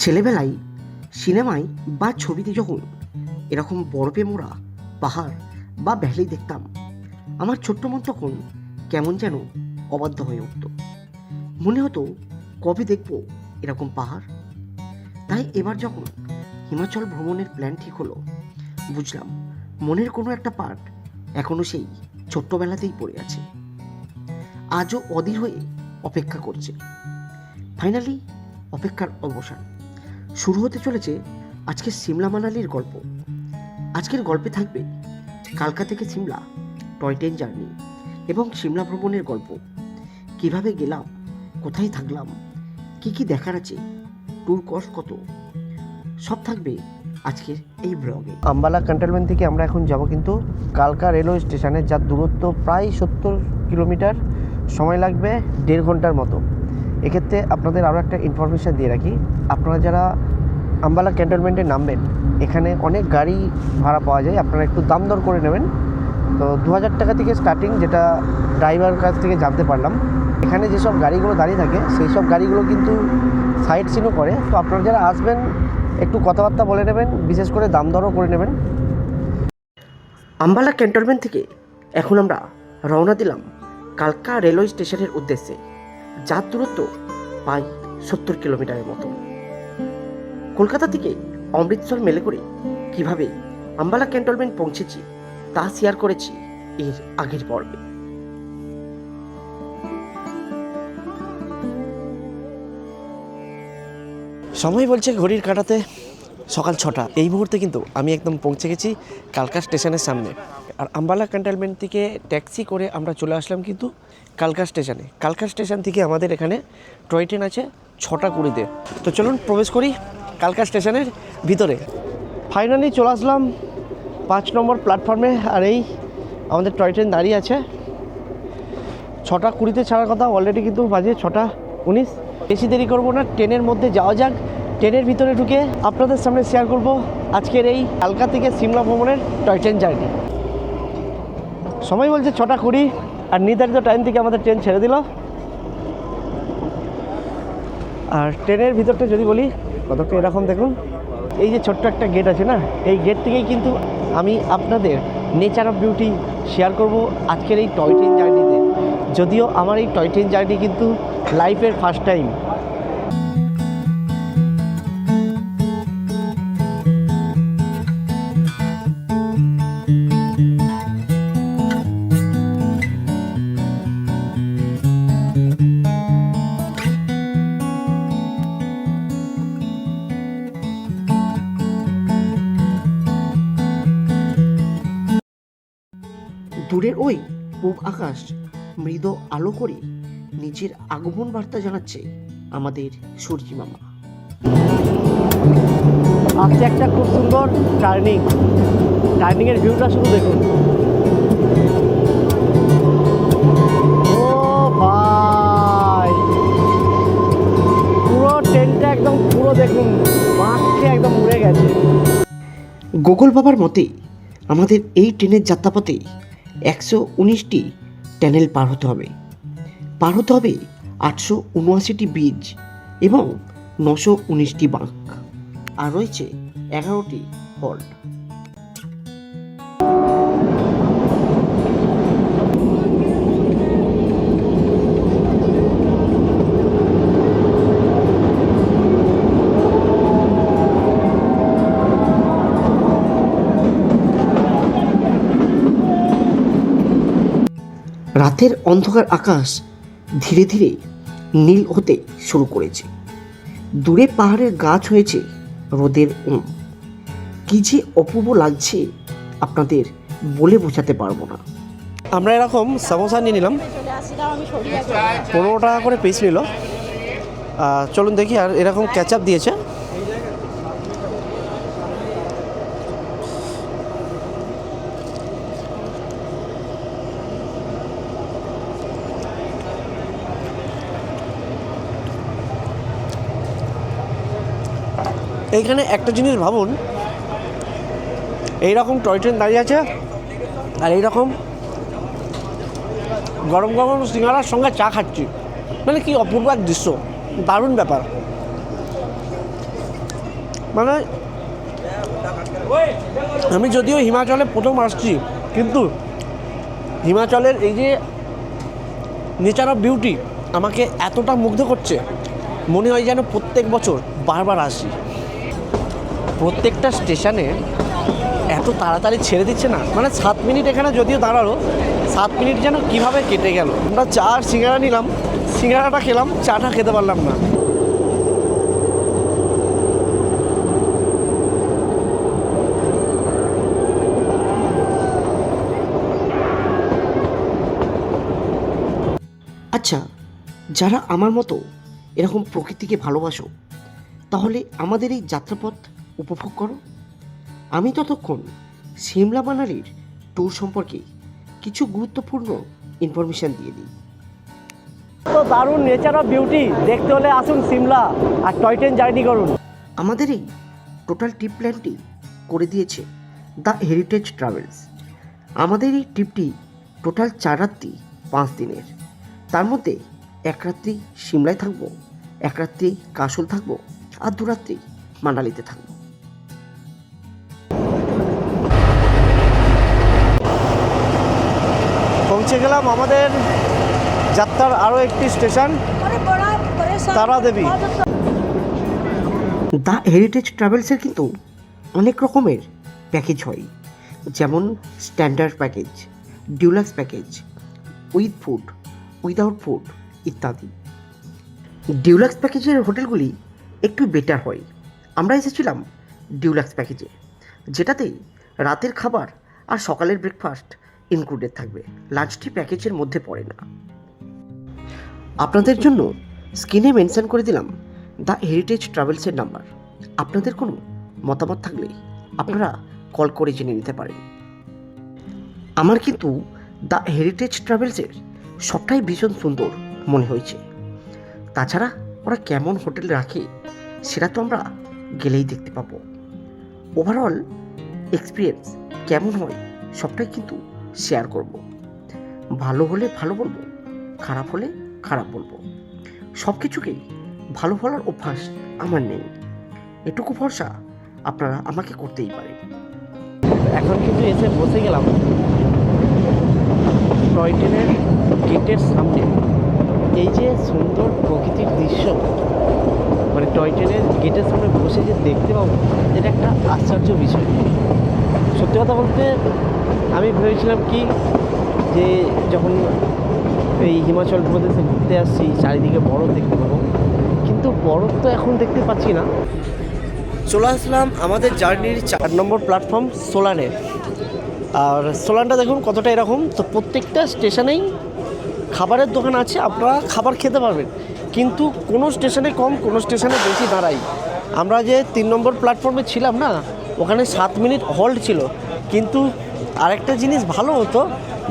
ছেলেবেলায় সিনেমায় বা ছবিতে যখন এরকম বরফে মোড়া পাহাড় বা ভ্যালি দেখতাম, আমার ছোট্ট মন তখন কেমন যেন অবাধ্য হয়ে উঠত। মনে হতো, কবে দেখব এরকম পাহাড়? তাই এবার যখন হিমাচল ভ্রমণের প্ল্যান ঠিক হলো, বুঝলাম মনের কোনো একটা পার্ট এখনও সেই ছোট্টবেলাতেই পড়ে আছে। আজও অধীর হয়ে অপেক্ষা করছে। ফাইনালি অপেক্ষার অবসান। শুরু হতে চলেছে আজকে সিমলা মানালির গল্প। আজকের গল্পে থাকবে কালকা থেকে সিমলা, টয় ট্রেন জার্নি এবং সিমলা ভ্রমণের গল্প। কীভাবে গেলাম, কোথায় থাকলাম, কি কি দেখার আছে ট্যুর কস্ট কত? সব থাকবে আজকের এই ব্লগে আম্বালা ক্যান্টনমেন্ট থেকে আমরা এখন যাব কিন্তু কালকা রেলওয়ে স্টেশনে যার দূরত্ব প্রায় সত্তর কিলোমিটার। সময় লাগবে দেড় ঘণ্টার মতো। এক্ষেত্রে আপনাদের আরও একটা ইনফরমেশান দিয়ে রাখি। আপনারা যারা আম্বালা ক্যান্টনমেন্টে নামবেন, এখানে অনেক গাড়ি ভাড়া পাওয়া যায়, আপনারা একটু দাম দর করে নেবেন। তো দু হাজার টাকা থেকে স্টার্টিং যেটা ড্রাইভার কাছ থেকে জানতে পারলাম, এখানে যেসব গাড়িগুলো দাঁড়িয়ে থাকে সেই সব গাড়িগুলো কিন্তু সাইড সিনও করে। তো আপনারা যারা আসবেন, একটু কথাবার্তা বলে নেবেন, বিশেষ করে দাম দরও করে নেবেন। আম্বালা ক্যান্টনমেন্ট থেকে এখন আমরা রওনা দিলাম কালকা রেলওয়ে স্টেশনের উদ্দেশ্যে। যার দূরত্ব প্রায় সত্তর কিলোমিটারের মতো। কলকাতা থেকে অমৃতসর মেলে করে কীভাবে আম্বালা ক্যান্টনমেন্ট পৌঁছেছি তা শেয়ার করেছি এর আগের পর্বে। সময় বলছে ঘড়ির কাটাতে সকাল ছটা। এই মুহূর্তে কিন্তু আমি একদম পৌঁছে গেছি কালকা স্টেশনের সামনে। আর আম্বালা ক্যান্টনমেন্ট থেকে ট্যাক্সি করে আমরা চলে আসলাম কিন্তু কালকা স্টেশনে। কালকা স্টেশন থেকে আমাদের এখানে টয় ট্রেন আছে ছটা কুড়িতে। তো চলুন প্রবেশ করি। কালকা স্টেশনের ভিতরে। ফাইনালি চলে আসলাম পাঁচ নম্বর প্ল্যাটফর্মে আর এই আমাদের টয় ট্রেন দাঁড়িয়ে আছে। ছটা কুড়িতে ছাড়ার কথা অলরেডি কিন্তু বাজে ছটা উনিশ। বেশি দেরি করব না, ট্রেনের মধ্যে যাওয়া যাক। ট্রেনের ভিতরে ঢুকে আপনাদের সামনে শেয়ার করব আজকের এই কালকা থেকে সিমলা ভ্রমণের টয় ট্রেন জার্নি সময় বলছে ছটা কুড়ি, আর নির্ধারিত টাইম থেকে আমাদের ট্রেন ছেড়ে দিল। আর ট্রেনের ভিতরটা যদি বলি কতটা এরকম দেখুন। এই যে ছোট্ট একটা গেট আছে না, এই গেট থেকেই কিন্তু আমি আপনাদের নেচার অফ বিউটি শেয়ার করব আজকের এই টয় ট্রেন জার্নিতে যদিও আমার এই টয় ট্রেন জার্নি কিন্তু লাইফের ফার্স্ট টাইম দূরের ওই পূব আকাশ মৃদ আলো করে নিজের আগমন বার্তা জানাচ্ছে আমাদের সূর্যি মামা। আজকে একটা খুব সুন্দর টার্নিং টার্নিংয়ের ভিউটা শুধু দেখুন। ও ভাই! পুরো ট্রেনটা একদম পুরো দেখুন। মাঠকে একদম উড়ে গেছে। গোকুল বাবার মতে আমাদের এই ট্রেনের যাত্রাপথে একশো উনিশটি ট্যানেল পার হতে হবে। পার হতে হবে আটশো উনআশিটি ব্রিজ এবং নশো উনিশটি বাঁক। আর রয়েছে এগারোটি হল্ট রাতের অন্ধকার আকাশ ধীরে ধীরে নীল হতে শুরু করেছে। দূরে পাহাড়ের গাছ হয়েছে রোদের ওম কি যে অপূর্ব লাগছে আপনাদের বলে বোঝাতে পারব না। আমরা এরকম সমোসা নিয়ে নিলাম। পনেরো টাকা করে পিস নিল। চলুন দেখি আর এরকম ক্যাচআপ দিয়েছে। এইখানে একটা জিনিস ভাবুন, এইরকম টয় ট্রেন দাঁড়িয়ে আছে আর এইরকম গরম গরম সিঙ্গারার সঙ্গে চা খাচ্ছি। মানে কি অপূর্ব এক দৃশ্য, দারুণ ব্যাপার। মানে আমি যদিও হিমাচলে প্রথম আসছি, কিন্তু হিমাচলের এই যে নেচার অফ বিউটি আমাকে এতটা মুগ্ধ করছে, মনে হয় যেন প্রত্যেক বছর বারবার আসি। প্রত্যেকটা স্টেশনে এত তাড়াতাড়ি ছেড়ে দিচ্ছে না। মানে সাত মিনিট এখানে যদিও দাঁড়াল, সাত মিনিট যেন কীভাবে কেটে গেল। আমরা চা আর সিঙ্গারা নিলাম, সিঙ্গারাটা খেলাম, চাটা খেতে পারলাম না। আচ্ছা যারা আমার মতো এরকম প্রকৃতিকে ভালোবাসো, তাহলে আমাদের এই যাত্রাপথ উপভোগ করো। আমি ততক্ষণ সিমলা মানালির ট্যুর সম্পর্কে কিছু গুরুত্বপূর্ণ ইনফরমেশান দিয়ে দিই। তো দারুণ নেচার অফ বিউটি দেখতে হলে আসুন সিমলা আর টয় ট্রেন জার্নি করুন। আমাদের এই টোটাল ট্রিপ প্ল্যানটি করে দিয়েছে দ্য হেরিটেজ ট্রাভেলস আমাদের এই ট্রিপটি টোটাল চার রাত্রি পাঁচ দিনের। তার মধ্যে এক রাত্রি সিমলায় থাকব এক রাত্রি কাশল থাকব আর দু রাত্রি মানালিতে থাকব। পৌঁছে গেলাম আমাদের যাত্রার আরও একটি স্টেশন তারা দেবী দ্য হেরিটেজ ট্রাভেলসের কিন্তু অনেক রকমের প্যাকেজ হয়। যেমন standard package deluxe package, with food, without food ইত্যাদি। ডিউলাক্স প্যাকেজের হোটেলগুলি একটু বেটার হয়। আমরা এসেছিলাম ডিউলাক্স প্যাকেজে, যেটাতে রাতের খাবার আর সকালের ব্রেকফাস্ট ইনক্লুডেড থাকবে। লাঞ্চটি প্যাকেজের মধ্যে পড়ে না। আপনাদের জন্য স্ক্রিনে মেনশন করে দিলাম দ্য হেরিটেজ ট্রাভেলসের নাম্বার আপনাদের কোনো মতামত থাকলে আপনারা কল করে জেনে নিতে পারেন। আমার কিন্তু দ্য হেরিটেজ ট্রাভেলসের সবটাই ভীষণ সুন্দর মনে হয়েছে। তাছাড়া ওরা কেমন হোটেল রাখে সেটা তো আমরা গেলেই দেখতে পাবো। ওভারঅল এক্সপিরিয়েন্স কেমন হয় সবটাই কিন্তু শেয়ার করব। ভালো হলে ভালো বলব, খারাপ হলে খারাপ বলব। সব কিছুকেই ভালো বলার অভ্যাস আমার নেই। এটুকু ভরসা আপনারা আমাকে করতেই পারেন। এখন কিন্তু এসে বসে গেলাম। টয় ট্রেনের গেটের সামনে। এই যে সুন্দর প্রকৃতির দৃশ্য মানে টয় ট্রেনের গেটের সামনে বসে যে দেখতে পাবো, এটা একটা আশ্চর্য বিষয়। সত্যি কথা বলতে, আমি ভেবেছিলাম কি যে যখন এই হিমাচল প্রদেশে ঘুরতে আসছি, চারিদিকে বরফ দেখতে পাবো। কিন্তু বরফ তো এখন দেখতে পাচ্ছি না। চলে আসলাম আমাদের জার্নির চার নম্বর প্ল্যাটফর্ম সোলানে আর সোলানটা দেখুন কতটা এরকম। তো প্রত্যেকটা স্টেশনেই খাবারের দোকান আছে, আপনারা খাবার খেতে পারবেন। কিন্তু কোনো স্টেশনে কম, কোনো স্টেশনে বেশি দাঁড়াই। আমরা যে তিন নম্বর প্ল্যাটফর্মে ছিলাম না ওখানে সাত মিনিট হল্ট ছিল। কিন্তু আরেকটা জিনিস ভালো হতো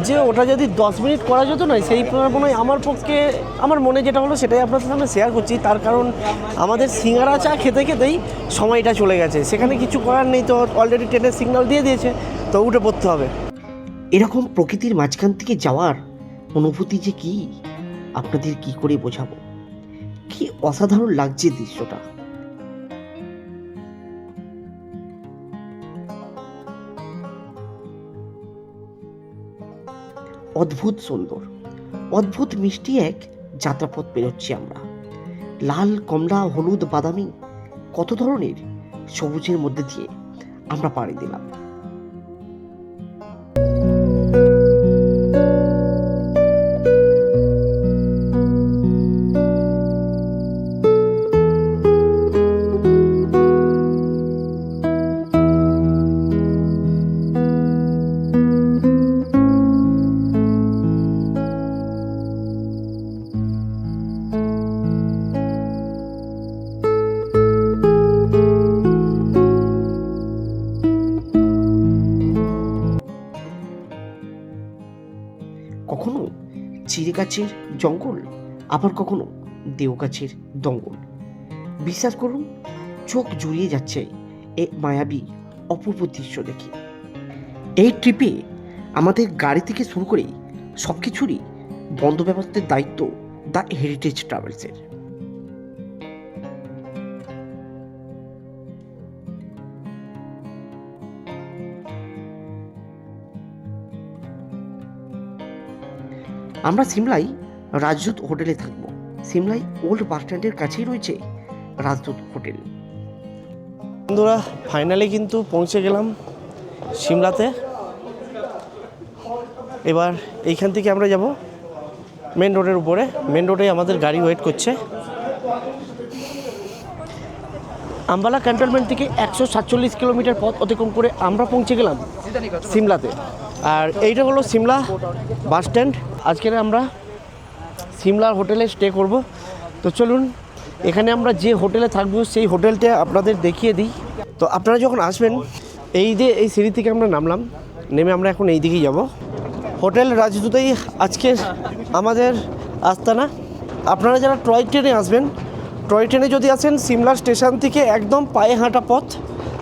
যে ওটা যদি দশ মিনিট করা যেত না, সেই মনে হয় আমার পক্ষে, আমার মনে যেটা হলো সেটাই আপনাদের সামনে শেয়ার করছি। তার কারণ আমাদের সিঙ্গারা চা খেতে খেতেই সময়টা চলে গেছে। সেখানে কিছু করার নেই তো অলরেডি ট্রেনের সিগন্যাল দিয়ে দিয়েছে, তো উঠে পড়তে হবে। এরকম প্রকৃতির মাঝখান থেকে যাওয়ার অনুভূতি যে কি? আপনাদের কি করে বোঝাবো? কি অসাধারণ লাগছে দৃশ্যটা। অদ্ভুত সুন্দর। অদ্ভুত মিষ্টি এক যাত্রাপথ পেরোচ্ছি আমরা। লাল, কমলা, হলুদ, বাদামি, কত ধরনের সবুজের মধ্যে দিয়ে আমরা পাড়ি দিলাম। গাছের জঙ্গল, আবার কখনো দেও গাছের দঙ্গল। বিশ্বাস করুন, চোখ জুড়িয়ে যাচ্ছে এ মায়াবী, অপূর্ব দৃশ্য দেখে। এই ট্রিপে আমাদের গাড়ি থেকে শুরু করে সব কিছুরই বন্ধ ব্যবস্থার দায়িত্ব দ্য হেরিটেজ ট্রাভেলসের আমরা সিমলাই রাজদূত হোটেলে থাকব। সিমলাই ওল্ড বাস স্ট্যান্ডের কাছেই রয়েছে রাজদূত হোটেল। বন্ধুরা ফাইনালি কিন্তু পৌঁছে গেলাম সিমলাতে। এবার এইখান থেকে আমরা যাব মেন রোডের উপরে। মেন রোডে আমাদের গাড়ি ওয়েট করছে। আম্বালা ক্যান্টনমেন্ট থেকে একশো সাতচল্লিশ কিলোমিটার পথ অতিক্রম করে আমরা পৌঁছে গেলাম সিমলাতে। আর এইটা হলো সিমলা বাস স্ট্যান্ড। আজকের আমরা সিমলার হোটেলে স্টে করব। তো চলুন, এখানে আমরা যে হোটেলে থাকব সেই হোটেলটা আপনাদের দেখিয়ে দিই। তো আপনারা যখন আসবেন, এই যে এই সিঁড়ি থেকে আমরা নামলাম, নেমে আমরা এখন এই দিকেই যাব। হোটেল রাজদূতেই আজকে আমাদের আস্তানা। আপনারা যারা টয় ট্রেনে আসবেন, টয় ট্রেনে যদি আসেন, সিমলা স্টেশন থেকে একদম পায়ে হাঁটা পথ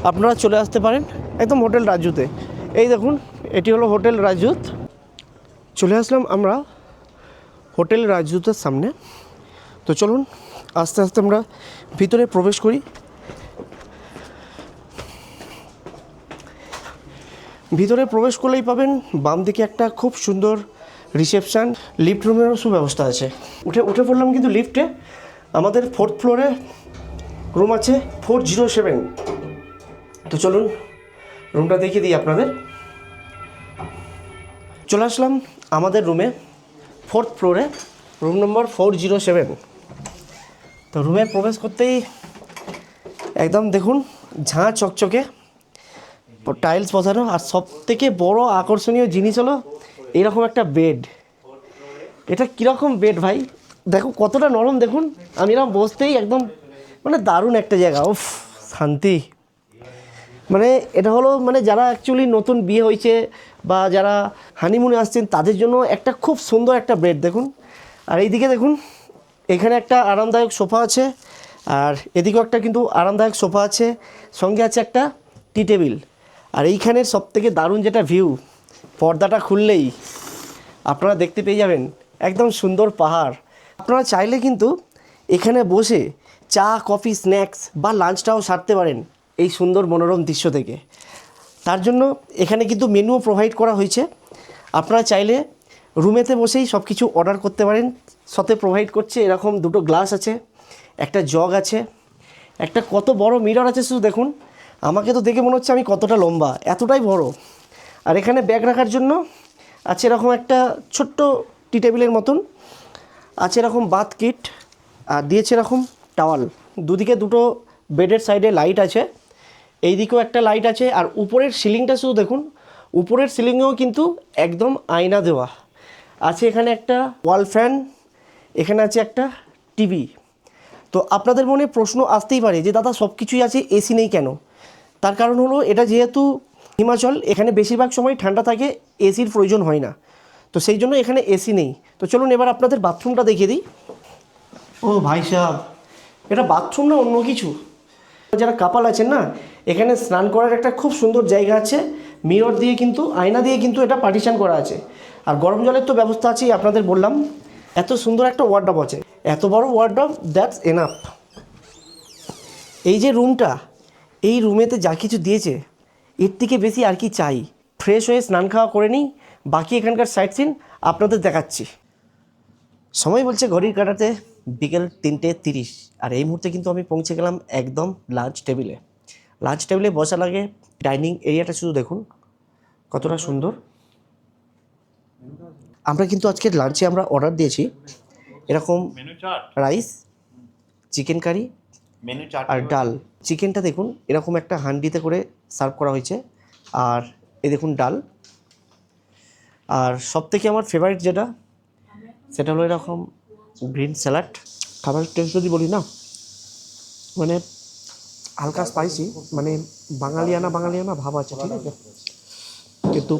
আপনারা চলে আসতে পারেন, একদম হোটেল রাজুতে এই দেখুন এটি হলো হোটেল রাজুত চলে আসলাম আমরা হোটেল রাজদূতের সামনে। তো চলুন, আস্তে আস্তে আমরা ভিতরে প্রবেশ করি। ভিতরে প্রবেশ করলেই পাবেন বাম দিকে একটা খুব সুন্দর রিসেপশান, লিফট রুমেরও সুব্যবস্থা আছে। উঠে উঠে পড়লাম কিন্তু লিফটে। আমাদের ফোর্থ ফ্লোরে রুম আছে ফোর জিরো সেভেন। তো চলুন, রুমটা দেখিয়ে দিই আপনাদের। চলে আসলাম আমাদের রুমে ফোর্থ ফ্লোরে room number four zero seven তো রুমে প্রবেশ করতেই একদম দেখুন, ঝাঁ চকচকে টাইলস বসানো, আর সব থেকে বড় আকর্ষণীয় জিনিস হলো এরকম একটা বেড এটা কীরকম বেড ভাই? দেখো কতটা নরম দেখুন, আমি এরকম বসতেই একদম মানে দারুণ একটা জায়গা, উফ, শান্তি। মানে এটা হলো মানে যারা অ্যাকচুয়ালি নতুন বিয়ে হয়েছে বা যারা হানিমুনে আসছেন, তাদের জন্য একটা খুব সুন্দর একটা বেড দেখুন। আর এইদিকে দেখুন, এখানে একটা আরামদায়ক সোফা আছে, আর এদিকেও একটা কিন্তু আরামদায়ক সোফা আছে, সঙ্গে আছে একটা টি টেবিল আর এইখানের সবথেকে দারুণ যেটা ভিউ পর্দাটা খুললেই আপনারা দেখতে পেয়ে যাবেন, একদম সুন্দর পাহাড়। আপনারা চাইলে কিন্তু এখানে বসে চা, কফি স্ন্যাক্স বা লাঞ্চটাও সারতে পারেন এই সুন্দর মনোরম দৃশ্য থেকে। তার জন্য এখানে কিন্তু মেনুও প্রোভাইড করা হয়েছে। আপনারা চাইলে রুমেতে বসেই সব কিছু অর্ডার করতে পারেন। সাথে প্রোভাইড করছে এরকম দুটো গ্লাস আছে, একটা জগ আছে, একটা কত বড় মিরর আছে শুধু দেখুন। আমাকে তো দেখে মনে হচ্ছে আমি কতটা লম্বা, এতটাই বড়। আর এখানে ব্যাগ রাখার জন্য আছে এরকম একটা ছোট্ট টি টেবিলের মতন। আছে এরকম বাথ কিট আর দিয়েছে এরকম টাওয়াল দুদিকে দুটো বেডের সাইডে লাইট আছে। এই দিকেও একটা লাইট আছে, আর উপরের সিলিংটা শুধু দেখুন, উপরের সিলিংয়েও কিন্তু একদম আয়না দেওয়া। আছে এখানে একটা ওয়াল ফ্যান এখানে আছে একটা টিভি তো আপনাদের মনে প্রশ্ন আসতেই পারে যে, দাদা সব কিছুই আছে এসি নেই কেন? তার কারণ হলো, এটা যেহেতু হিমাচল, এখানে বেশিরভাগ সময় ঠান্ডা থাকে এসির প্রয়োজন হয় না। তো সেই জন্য এখানে এসি নেই। তো চলুন এবার আপনাদের বাথরুমটা দেখিয়ে দিই। ও ভাই সাহেব, এটা বাথরুম না অন্য কিছু? যারা কাপাল আছেন না এখানে স্নান করার একটা খুব সুন্দর জায়গা আছে। মিরর দিয়ে কিন্তু, আয়না দিয়ে কিন্তু এটা পার্টিশান করা আছে। আর গরম জলের তো ব্যবস্থা আছেই, আপনাদের বললাম। এত সুন্দর একটা ওয়ার্ডব আছে। এত বড় ওয়ার্ডব দ্যাটস এনাফ এই যে রুমটা এই রুমেতে যা কিছু দিয়েছে, এর থেকে বেশি আর কি চাই। ফ্রেশ হয়ে স্নান খাওয়া করে নিই, বাকি এখানকার সাইট সিন আপনাদের দেখাচ্ছি। সময় বলছে ঘড়ির কাটাতে বিকেল তিনটে তিরিশ, আর এই মুহূর্তে কিন্তু আমি পৌঁছে গেলাম একদম লাঞ্চ টেবিলে লাঞ্চ টেবিলে বসা লাগে ডাইনিং এরিয়াটা শুধু দেখুন কতটা সুন্দর। আমরা কিন্তু আজকে লাঞ্চে আমরা অর্ডার দিয়েছি এরকম menu rice chicken curry menu আর ডাল। চিকেনটা দেখুন এরকম একটা হান্ডিতে করে সার্ভ করা হয়েছে। আর এ দেখুন ডাল। আর সব থেকে আমার ফেভারিট যেটা সেটা হলো এরকম গ্রিন স্যালাড খাবারের টেস্ট যদি বলি না মানে হালকা স্পাইসি মানে বাঙালিয়ানা বাঙালিয়ানা ভাব আছে, ঠিক আছে? কিন্তু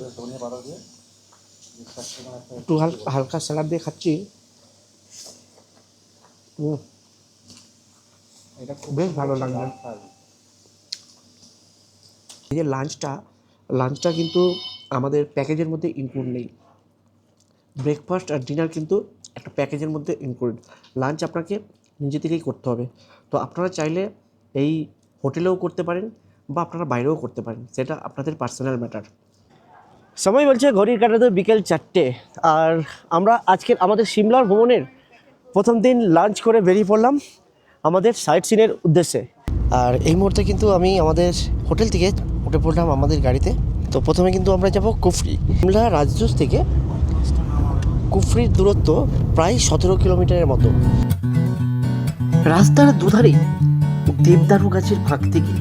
একটু হাল- হালকা স্যালাড দিয়ে খাচ্ছি। বেশ ভালো লাগবে এই যে লাঞ্চটা লাঞ্চটা কিন্তু আমাদের প্যাকেজের মধ্যে ইনক্লুড নেই। ব্রেকফাস্ট আর ডিনার কিন্তু একটা প্যাকেজের মধ্যে ইনক্লুড লাঞ্চ আপনাকে নিজে থেকেই করতে হবে। তো আপনারা চাইলে এই হোটেলেও করতে পারেন বা আপনারা বাইরেও করতে পারেন সেটা আপনাদের পার্সোনাল ম্যাটার সময় বলছে ঘড়ির কাটাতে বিকেল চারটে। আর আমরা আজকের আমাদের সিমলার ভ্রমণের প্রথম দিন লাঞ্চ করে বেরিয়ে পড়লাম আমাদের সাইট সিনের উদ্দেশ্যে। আর এই মুহূর্তে কিন্তু আমি আমাদের হোটেল থেকে উঠে পড়লাম আমাদের গাড়িতে। তো প্রথমে কিন্তু আমরা যাব কুফরি। সিমলা রাজদোষ থেকে কুফরির দূরত্ব প্রায় সতেরো কিলোমিটারের মতো। রাস্তার দুধারে দেবদারু গাছের ফাঁক থেকে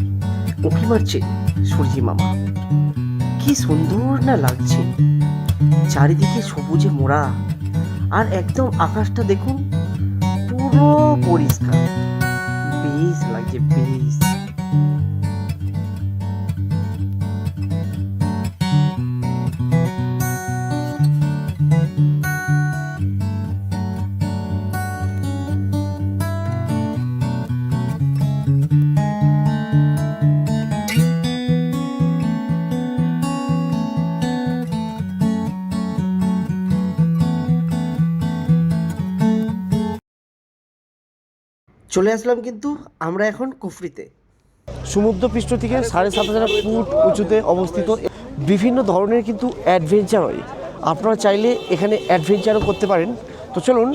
উঁকি মারছে সূর্যি মামা। কি সুন্দর না লাগছে। চারিদিকে সবুজে মোড়া। আর একদম আকাশটা দেখুন পুরো পরিষ্কার। বেশ লাগছে, বেশ। চলে আসলাম কিন্তু আমরা এখন কুফরিতে। সমুদ্রপৃষ্ঠ থেকে সাড়ে সাত হাজার ফুট উঁচুতে অবস্থিত বিভিন্ন ধরনের কিন্তু অ্যাডভেঞ্চার হয় আপনারা চাইলে এখানে অ্যাডভেঞ্চারও করতে পারেন। তো চলুন,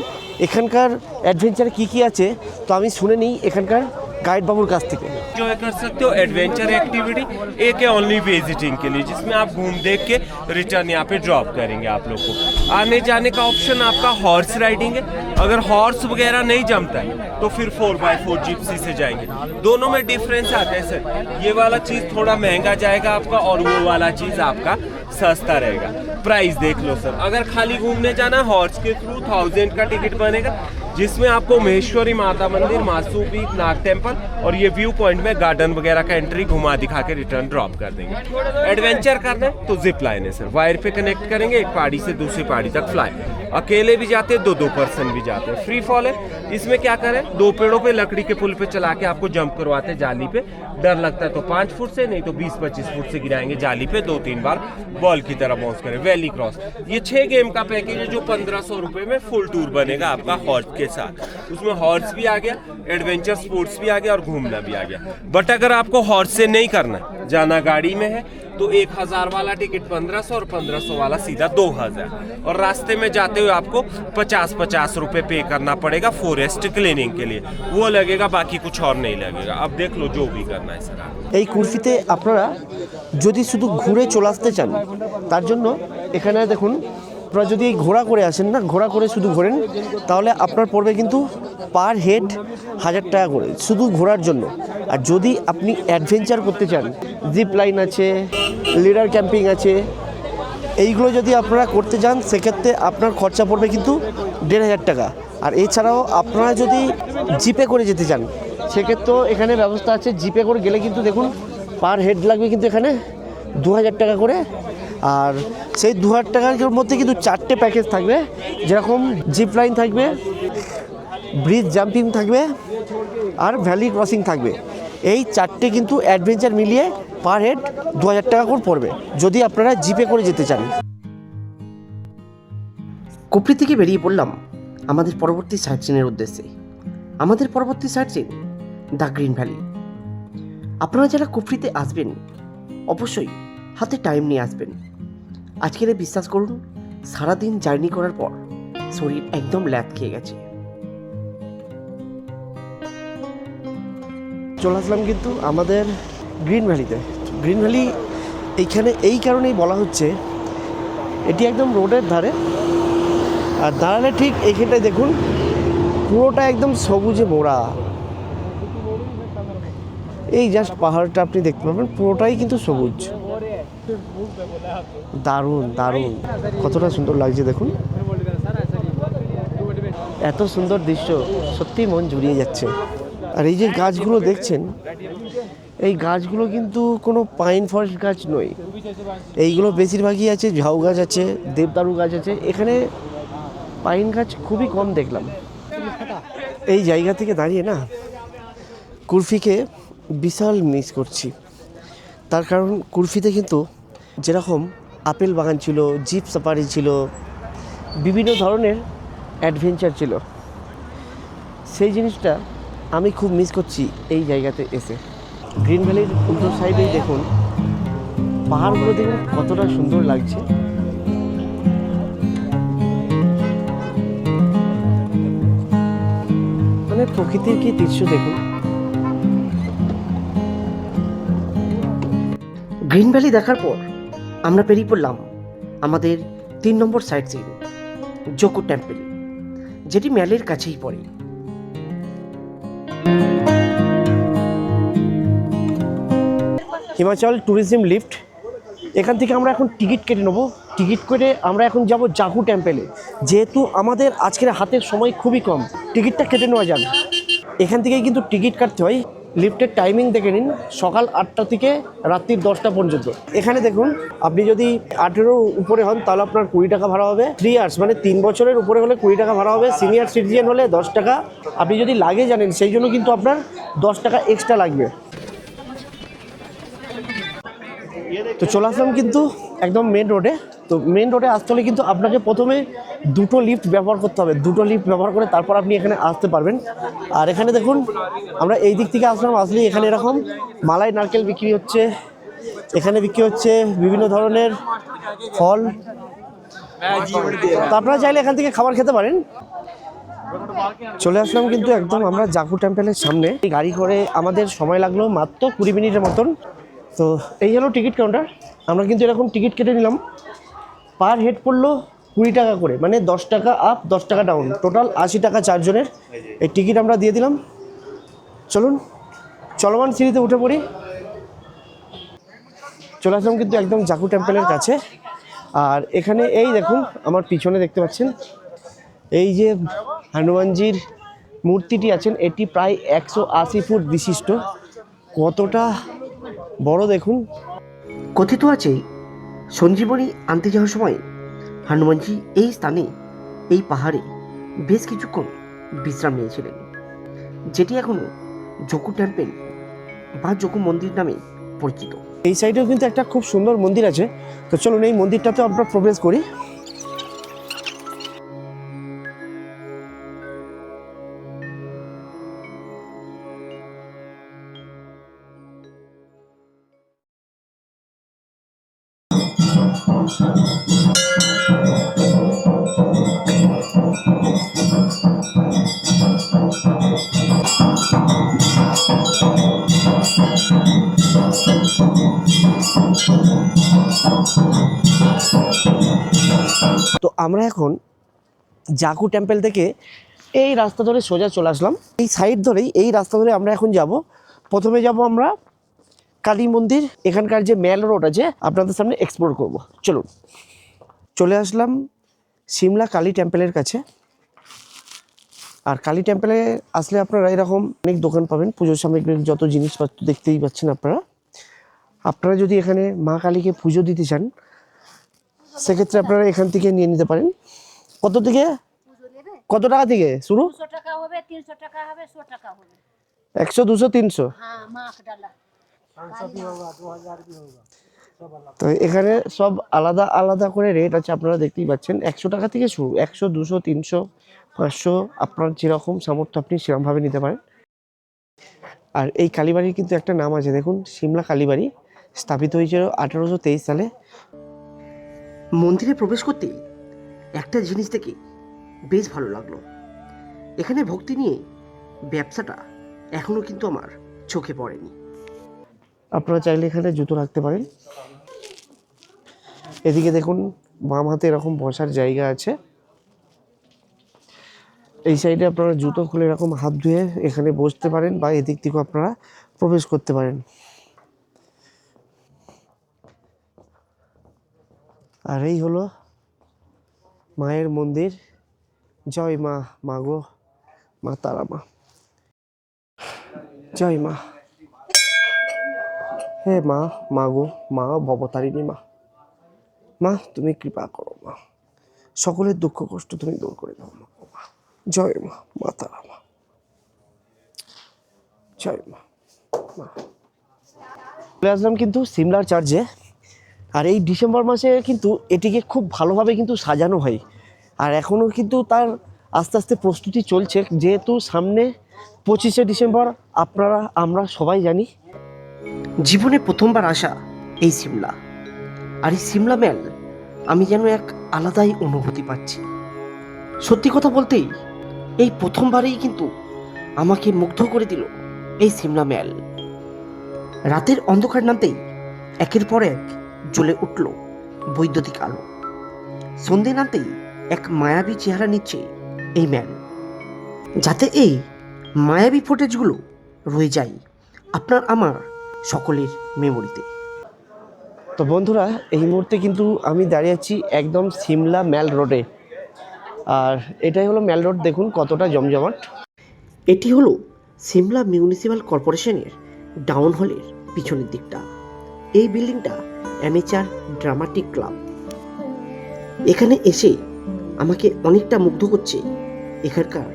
এখানকার অ্যাডভেঞ্চার কি কি আছে, তো আমি শুনে নিই এখানকার गाइड बाबू का। स्थिति जो है कर सकते हो एडवेंचर एक्टिविटी एक है ओनली विजिटिंग के लिए, जिसमें आप घूम देख के रिटर्न यहाँ पे ड्रॉप करेंगे आप लोग को। आने जाने का ऑप्शन आपका हॉर्स राइडिंग है। अगर हॉर्स वगैरह नहीं जमता है तो फिर फोर बाई फोर जिप्सी से जाएँगे। दोनों में डिफरेंस आता है सर ये वाला चीज़ थोड़ा महँगा जाएगा आपका और वो वाला चीज़ आपका सस्ता रहेगा। प्राइस देख लो सर अगर खाली घूमने जाना हॉर्स के थ्रू थाउज़ेंड का टिकट बनेगा, जिसमें आपको महेश्वरी माता मंदिर मासूपी नाग टेंपल और ये व्यू पॉइंट में गार्डन वगैरह का एंट्री घुमा दिखा के रिटर्न ड्रॉप कर देंगे। एडवेंचर करना है तो जिप लाइन है सर वायर पे कनेक्ट करेंगे, एक पहाड़ी से दूसरी पहाड़ी तक फ्लाई अकेले भी जाते हैं दो दो पर्सन भी जाते हैं। फ्री फॉल है। इसमें क्या करें? दो पेड़ों पे, लकड़ी के पुल पे चला के आपको जंप करवाते हैं जाली पे। डर लगता है तो पाँच फुट से, नहीं तो बीस पच्चीस फुट से गिराएँगे जाली पे। दो तीन बार बॉल की तरह बाउंस करें। वैली क्रॉस ये छह गेम का पैकेज है जो पंद्रह सौ रुपए में फुल टूर बनेगा आपका हॉर्स के साथ। उसमें हॉर्स भी आ गया एडवेंचर स्पोर्ट्स भी आ गया और घूमना भी आ गया बट अगर आपको हॉर्स से नहीं करना जाना गाड़ी में है तो एक हजार वाला टिकट पंद्रह सौ और पंद्रह सौ वाला सीधा दो हजार और रास्ते में जाते हुए आपको पचास पचास रुपए पे करना पड़ेगा फॉरेस्ट क्लीनिंग के लिए वो लगेगा बाकी कुछ और नहीं लगेगा अब देख लो जो भी करना है सर आप এই কুলফিতে আপনারা যদি শুধু ঘুরে চলে আসতে চান তার জন্য এখানে দেখুন আপনারা যদি ঘোড়া করে আসেন না ঘোড়া করে শুধু ঘোরেন, তাহলে আপনার পড়বে কিন্তু পার হেড হাজার টাকা করে শুধু ঘোরার জন্য। আর যদি আপনি অ্যাডভেঞ্চার করতে চান জিপ লাইন আছে লিডার ক্যাম্পিং আছে, এইগুলো যদি আপনারা করতে যান, সেক্ষেত্রে আপনার খরচা পড়বে কিন্তু দেড় হাজার টাকা। আর এছাড়াও আপনারা যদি জিপে করে যেতে চান, সেক্ষেত্রেও এখানে ব্যবস্থা আছে জিপে করে গেলে কিন্তু দেখুন, পার হেড লাগবে কিন্তু এখানে দু হাজার টাকা করে। আর সেই দু হাজার টাকার মধ্যে কিন্তু চারটে প্যাকেজ থাকবে। যেরকম জিপ লাইন থাকবে ব্রিজ জাম্পিং থাকবে আর ভ্যালি ক্রসিং থাকবে। এই চারটে কিন্তু অ্যাডভেঞ্চার মিলিয়ে পার হেড দু হাজার টাকা করে পড়বে, যদি আপনারা জিপে করে যেতে চান। কুফরি থেকে বেরিয়ে পড়লাম আমাদের পরবর্তী সাইট সিনের উদ্দেশ্যে। আমাদের পরবর্তী sight scene the green valley আপনারা যারা কুফরিতে আসবেন, অবশ্যই হাতে টাইম নিয়ে আসবেন। আজকের বিশ্বাস করুন, সারাদিন জার্নি করার পর শরীর একদম ল্যাদ খেয়ে গেছে। চলে আসলাম কিন্তু আমাদের গ্রিন ভ্যালিতে। গ্রিন ভ্যালি এইখানে এই কারণেই বলা হচ্ছে, এটি একদম রোডের ধারে। আর দাঁড়ালে ঠিক এইখানটায় দেখুন, পুরোটা একদম সবুজে মোড়া। এই জাস্ট পাহাড়টা আপনি দেখতে পাবেন পুরোটাই কিন্তু সবুজ। দারুণ দারুণ। কতটা সুন্দর লাগছে দেখুন। এত সুন্দর দৃশ্য সত্যি মন জুড়িয়ে যাচ্ছে। আর এই যে গাছগুলো দেখছেন, এই গাছগুলো কিন্তু কোনো পাইন ফরেস্ট গাছ নয়। এইগুলো বেশিরভাগই আছে, ঝাউ গাছ আছে, দেবদারু গাছ আছে। এখানে পাইন গাছ খুবই কম দেখলাম। এই জায়গা থেকে দাঁড়িয়ে না, কুলফিকে বিশাল মিস করছি। তার কারণ কুলফিতে কিন্তু যেরকম আপেল বাগান ছিল, জিপ সাফারি ছিল, বিভিন্ন ধরনের অ্যাডভেঞ্চার ছিল। সেই জিনিসটা আমি খুব মিস করছি এই জায়গাতে এসে। গ্রিন ভ্যালির উল্টো সাইডেই দেখুন, পাহাড়গুলো দেখুন কতটা সুন্দর লাগছে। মানে প্রকৃতির কি দৃশ্য দেখুন। গ্রিন ভ্যালি দেখার পর আমরা পেরিয়ে পড়লাম আমাদের তিন নম্বর সাইট সিন জোকো টেম্পল যেটি ম্যালের কাছেই পড়ে। হিমাচল ট্যুরিজম লিফট এখান থেকে আমরা এখন টিকিট কেটে নেব। টিকিট কেটে আমরা এখন যাব জাহু টেম্পেলে যেহেতু আমাদের আজকের হাতের সময় খুবই কম টিকিটটা কেটে নেওয়া যাবে এখান থেকে কিন্তু টিকিট কাটতে হয়। লিফটের টাইমিং দেখে নিন, সকাল আটটা থেকে রাত্রির দশটা পর্যন্ত। এখানে দেখুন, আপনি যদি আঠেরো উপরে হন, তাহলে আপনার কুড়ি টাকা ভাড়া হবে। থ্রি ইয়ার্স মানে তিন বছরের উপরে হলে কুড়ি টাকা ভাড়া হবে সিনিয়র সিটিজেন হলে দশ টাকা। আপনি যদি লাগে জানেন সেই জন্য কিন্তু আপনার দশ টাকা এক্সট্রা লাগবে। তো চলে আসলাম কিন্তু একদম মেন রোডে তো মেন রোডে আসতে হলে কিন্তু আপনাকে প্রথমে দুটো লিফট ব্যবহার করতে হবে। দুটো লিফট ব্যবহার করে তারপর আপনি এখানে আসতে পারবেন। আর এখানে দেখুন, আমরা এই দিক থেকে আসলাম আসলে এখানে এরকম মালাই নারকেল বিক্রি হচ্ছে। এখানে বিক্রি হচ্ছে বিভিন্ন ধরনের ফল। তো আপনারা চাইলে এখান থেকে খাবার খেতে পারেন। চলে আসলাম কিন্তু একদম আমরা জাকু টেম্পেলের সামনে। গাড়ি করে আমাদের সময় লাগল মাত্র কুড়ি মিনিটের মতন। তো এই হলো টিকিট কাউন্টার। আমরা কিন্তু এরকম টিকিট কেটে নিলাম। পার হেড পড়ল কুড়ি টাকা করে মানে দশ টাকা আপ দশ টাকা ডাউন টোটাল আশি টাকা চারজনের। এই টিকিট আমরা দিয়ে দিলাম। চলুন, চলমান সিঁড়িতে উঠে পড়ি। চলে আসলাম কিন্তু একদম জাকু টেম্পলের কাছে। আর এখানে এই দেখুন, আমার পিছনে দেখতে পাচ্ছেন, এই যে হনুমানজির মূর্তিটি আছেন, এটি প্রায় একশো আশি ফুট বিশিষ্ট। কতটা বড় দেখুন। কথিত আছে সঞ্জীবনী আনতে যাওয়ার সময় হনুমানজি এই স্থানে এই পাহাড়ে বেশ কিছুক্ষণ বিশ্রাম নিয়েছিলেন যেটি এখনও জকু টেম্পেল বা জকু মন্দির নামে পরিচিত। এই সাইডেও কিন্তু একটা খুব সুন্দর মন্দির আছে। তো চলুন এই মন্দিরটাতে আমরা প্রবেশ করি। তো আমরা এখন জাকু টেম্পল থেকে এই রাস্তা ধরে সোজা চলে আসলাম। এই সাইড ধরেই, এই রাস্তা ধরে আমরা এখন যাব। প্রথমে যাব আমরা কালী মন্দির। এখানকার যে মেল রোড আছে, আপনাদের সামনে এক্সপ্লোর করব। চলুন। চলে আসলাম সিমলা কালী টেম্পলের কাছে। আর কালী টেম্পলে আসলে আপনারা এরকম অনেক দোকান পাবেন। পুজোর সামগ্রীর যত জিনিসপত্র দেখতেই পাচ্ছেন আপনারা। আপনারা যদি এখানে মা কালীকে পুজো দিতে চান সেক্ষেত্রে আপনারা এখান থেকে নিয়ে নিতে পারেন। কত থেকে? কত টাকা থেকে? শুরু? টাকা হবে তিনশো টাকা হবে শো টাকা হবে। একশো দুশো তিনশো? হ্যাঁ তো এখানে সব আলাদা আলাদা করে রেট আছে আপনারা দেখতেই পাচ্ছেন। একশো টাকা থেকে শুরু একশো দুশো তিনশো পাঁচশো আপনার যেরকম সামর্থ্য আপনি সেরকমভাবে নিতে পারেন। আর এই কালীবাড়ির কিন্তু একটা নাম আছে দেখুন সিমলা কালীবাড়ি স্থাপিত হয়েছিল আঠারোশো তেইশ সালে। মন্দিরে প্রবেশ করতে একটা জিনিস দেখে বেশ ভালো লাগল। এখানে ভক্তি নিয়ে ব্যবসাটা এখনও কিন্তু আমার চোখে পড়েনি। আপনারা চাইলে এখানে জুতো রাখতে পারেন। এদিকে দেখুন, বাম হাতে এরকম বসার জায়গা আছে। এই সাইডে আপনারা জুতো খুলে এরকম হাত ধুয়ে এখানে বসতে পারেন বা এদিক থেকেও আপনারা প্রবেশ করতে পারেন। আর এই হলো মায়ের মন্দির। জয় মা মাগো মা তারা মা। জয় মা। হে মা মা গো, মা ভবতারিণী মা। মা, তুমি কৃপা করো মা। সকলের দুঃখ কষ্ট তুমি দূর করে দাও মা। জয় মা মা তারা মা। জয় মা মা। চলে আসলাম কিন্তু সিমলার চার্চে। আর এই ডিসেম্বর মাসে কিন্তু এটিকে খুব ভালোভাবে কিন্তু সাজানো হয়। আর এখনও কিন্তু তার আস্তে আস্তে প্রস্তুতি চলছে। যেহেতু সামনে পঁচিশে ডিসেম্বর, আপনারা, আমরা সবাই জানি, জীবনে প্রথমবার আসা এই সিমলা। আর এই সিমলা ম্যাল আমি যেন এক আলাদাই অনুভূতি পাচ্ছি। সত্যি কথা বলতেই, এই প্রথমবারেই কিন্তু আমাকে মুগ্ধ করে দিল এই সিমলা ম্যাল রাতের অন্ধকার নামতেই একের পর এক জ্বলে উঠল বৈদ্যুতিক আলো। সন্ধে নামতেই এক মায়াবী চেহারা নিচ্ছে এই ম্যাল যাতে এই মায়াবী ফুটেজগুলো রয়ে যায় আপনার আমার সকলের মেমোরিতে তো বন্ধুরা এই মুহূর্তে কিন্তু আমি দাঁড়িয়ে আছি একদম সিমলা ম্যাল রোডে। আর এটাই হলো ম্যাল রোড দেখুন কতটা জমজমাট। এটি হলো সিমলা মিউনিসিপ্যাল কর্পোরেশনের ডাউন হলের পিছনের দিকটা। এই বিল্ডিংটা অ্যামেচার ড্রামাটিক ক্লাব। এখানে এসে আমাকে অনেকটা মুগ্ধ করছে এখানকার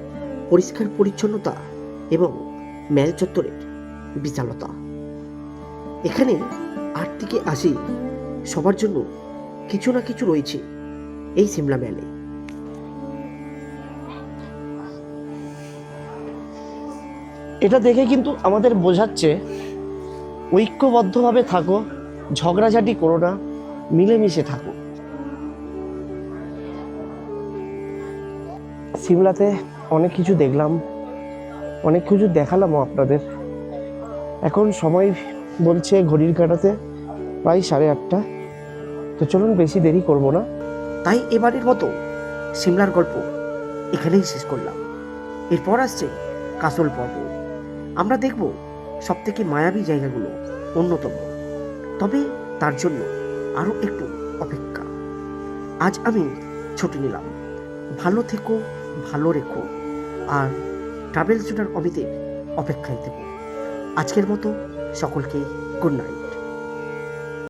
পরিষ্কার পরিচ্ছন্নতা এবং ম্যাল চত্বরের বিশালতা। এখানে আট থেকে আসি সবার জন্য কিছু না কিছু রয়েছে এই সিমলা ম্যালে। এটা দেখে কিন্তু আমাদের বোঝাচ্ছে ঐক্যবদ্ধভাবে থাকো ঝগড়াঝাটি করো না, মিলেমিশে থাকো। সিমলাতে অনেক কিছু দেখলাম, অনেক কিছু দেখালামও আপনাদের। এখন সময় বলছে ঘড়ির কাটাতে, প্রায় সাড়ে আটটা। তো চলুন বেশি দেরি করব না। তাই এবারের মতো সিমলার গল্প এখানেই শেষ করলাম। এরপর আসছে কাসল পর্ব। আমরা দেখব সব থেকে মায়াবী জায়গাগুলো অন্যতম। তবে তার জন্য আরও একটু অপেক্ষা। আজ আমি ছুটি নিলাম। ভালো থেকো, ভালো রেখো, আর ট্রাভেল জোনার অমিতের অপেক্ষায় থেকো। আজকের মতো সকলকে গুড নাইট।